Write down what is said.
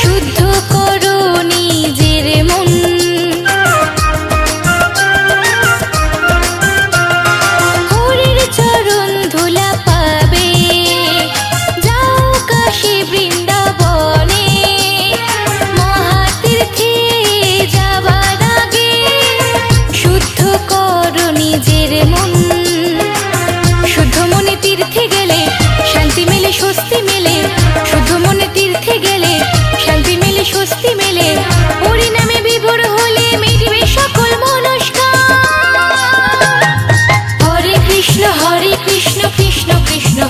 শুদ্ধ